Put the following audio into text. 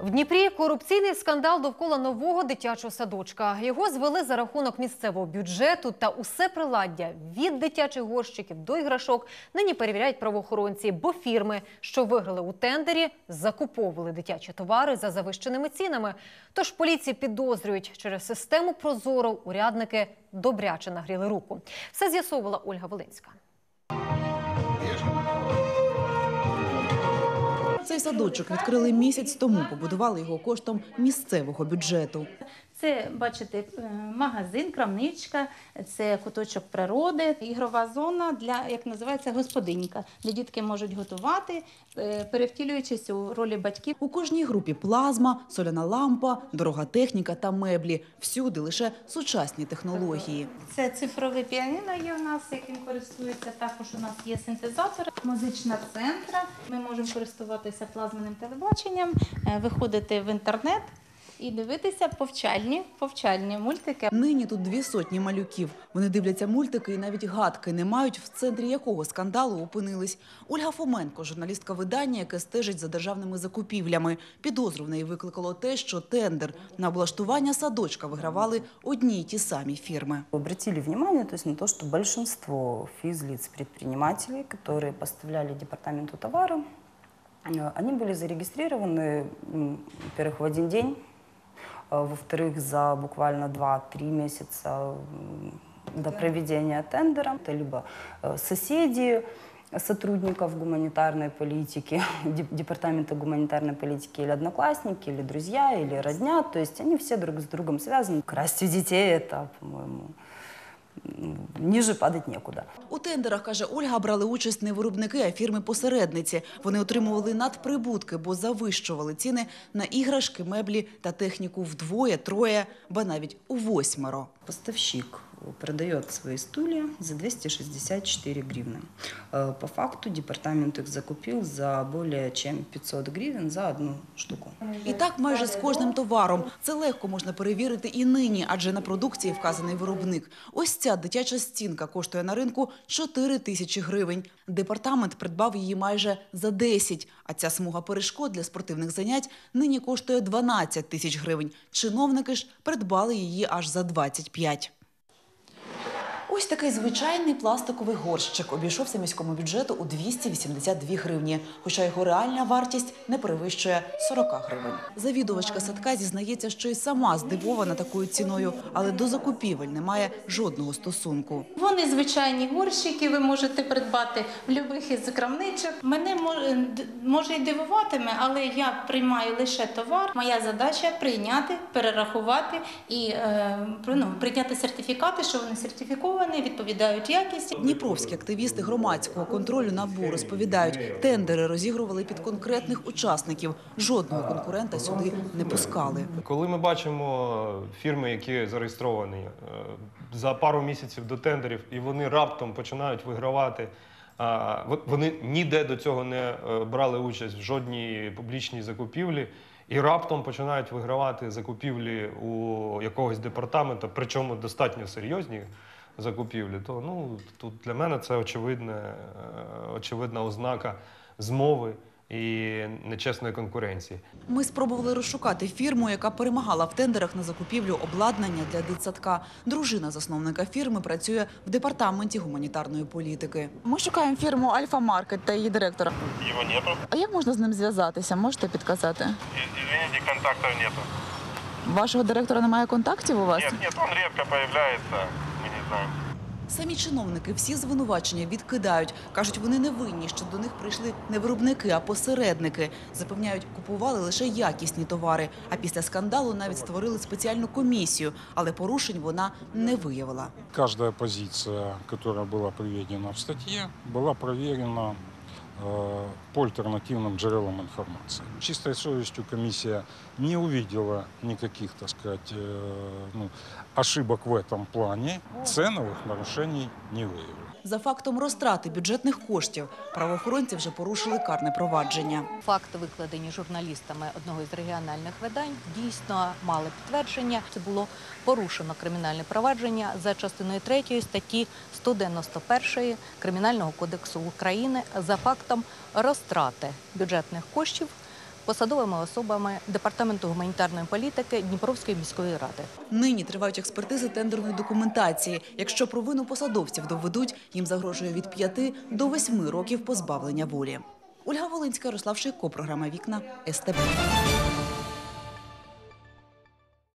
В Дніпрі корупційний скандал довкола нового дитячого садочка. Його звели за рахунок місцевого бюджету та усе приладдя від дитячих горщиків до іграшок нині перевіряють правоохоронці, бо фірми, що виграли у тендері, закуповували дитячі товари за завищеними цінами. Тож поліції підозрюють, через систему Прозоро урядники добряче нагріли руку. Все з'ясовувала Ольга Волинська. Цей садочок відкрили місяць тому, побудували його коштом місцевого бюджету. Це, бачите, е, магазин, крамничка, це куточок природи, ігрова зона для, як називається, господинька, де дітки можуть готувати, е, перевтілюючись у ролі батьків. У кожній групі плазма, соляна лампа, дорога техніка та меблі. Всюди лише сучасні технології. Це цифрове піаніно є у нас, яким користується. Також у нас є синтезатор, музична центра. Ми можемо користуватися плазменим телебаченням, е, виходити в інтернет і дивитися повчальні, повчальні мультики. Нині тут дві сотні малюків. Вони дивляться мультики і навіть гадки не мають, в центрі якого скандалу опинились. Ольга Фоменко, журналістка видання, яке стежить за державними закупівлями. Підозру в неї викликало те, що тендер на облаштування садочка вигравали одні й ті самі фірми. Обратили внимание то есть, на то, что большинство физлиц предпринимателей, которые поставляли департаменту товары, э, они были зарегистрированы, м, во-первых, в один день, а во-вторых, за буквально 2-3 месяца до проведения тендера. Это либо э, соседи сотрудников гуманитарной политики, деп- департамента гуманитарной политики, или одноклассники, или друзья, или родня. То есть они все друг с другом связаны. Красть у детей это, по-моему, м, ниже падать некуда. У тендерах, каже Ольга, брали участь не виробники, а фірми-посередниці. Вони отримували надприбутки, бо завищували ціни на іграшки, меблі та техніку вдвоє, троє, ба навіть у восьмеро. Поставщик продает свои стулья за 264 гривны. Э, По факту департамент их закупил за более чем 500 гривен за одну штуку. І так майже з кожним товаром. Це легко можна перевірити і нині, адже на продукції вказаний виробник. Ось ця дитяча стінка коштує на ринку 4 тисячі гривень. Департамент придбав її майже за 10, а ця смуга перешкод для спортивних занять нині коштує 12 тисяч гривень. Чиновники ж придбали її аж за 25. Ось такий звичайний пластиковий горщик обійшовся міському бюджету у 282 гривні, хоча його реальна вартість не перевищує 40 гривень. Завідувачка садка зізнається, що й сама здивована такою ціною, але до закупівель не має жодного стосунку. Вони звичайні горщики, ви можете придбати в будь-яких із крамничок. Мене може, може й дивуватиме, але я приймаю лише товар. Моя задача прийняти, перерахувати і е, ну, прийняти сертифікати, що вони сертифіковані, відповідають якісті. Дніпровські активісти громадського контролю НАБУ розповідають, тендери розігрували під конкретних учасників. Жодного конкурента сюди не пускали. Коли ми бачимо фірми, які зареєстровані е, за пару місяців до тендерів, і вони раптом починають вигравати. а, Вони ніде до цього не е, брали участь в жодній публічній закупівлі, і раптом починають вигравати закупівлі у якогось департамента, причому достатньо серйозні закупівлі. То ну тут для мене це очевидне, е, очевидна ознака змови і нечесної конкуренції. Ми спробували розшукати фірму, яка перемагала в тендерах на закупівлю обладнання для дитсадка. Дружина засновника фірми працює в департаменті гуманітарної політики. Ми шукаємо фірму Альфа Маркет та її директора. Его нету. А як можна з ним зв'язатися? Можете підказати? Извините, контактов нету. Вашого директора немає контактів у вас? Нет, нет, он редко появляется, мы не знаем. Самі чиновники всі звинувачення відкидають. кажуть, вони не винні, що до них прийшли не виробники, а посередники. Запевняють, купували лише якісні товари. А після скандалу навіть створили спеціальну комісію, але порушень вона не виявила. Каждая позиция, которая была приведена в статье, была проверена э, по альтернативным джерелам информации. Чистой совестью комиссия не увидела никаких, так сказать, э, ну, ошибок в этом плане, ценовых нарушений не выявили. За фактом розтрати бюджетних коштів правоохоронці вже порушили карне провадження. Факти, викладені журналістами одного із регіональних видань, дійсно мали підтвердження. Це було порушено кримінальне провадження за частиною 3 статті 191 Кримінального кодексу України за фактом розтрати бюджетних коштів посадовими особами департаменту гуманітарної політики Дніпровської міської ради. Нині тривають експертизи тендерної документації. Якщо провину посадовців доведуть, їм загрожує від 5 до 8 років позбавлення волі. Ольга Волинська, Ярослав Шийко, програма «Вікна», СТБ.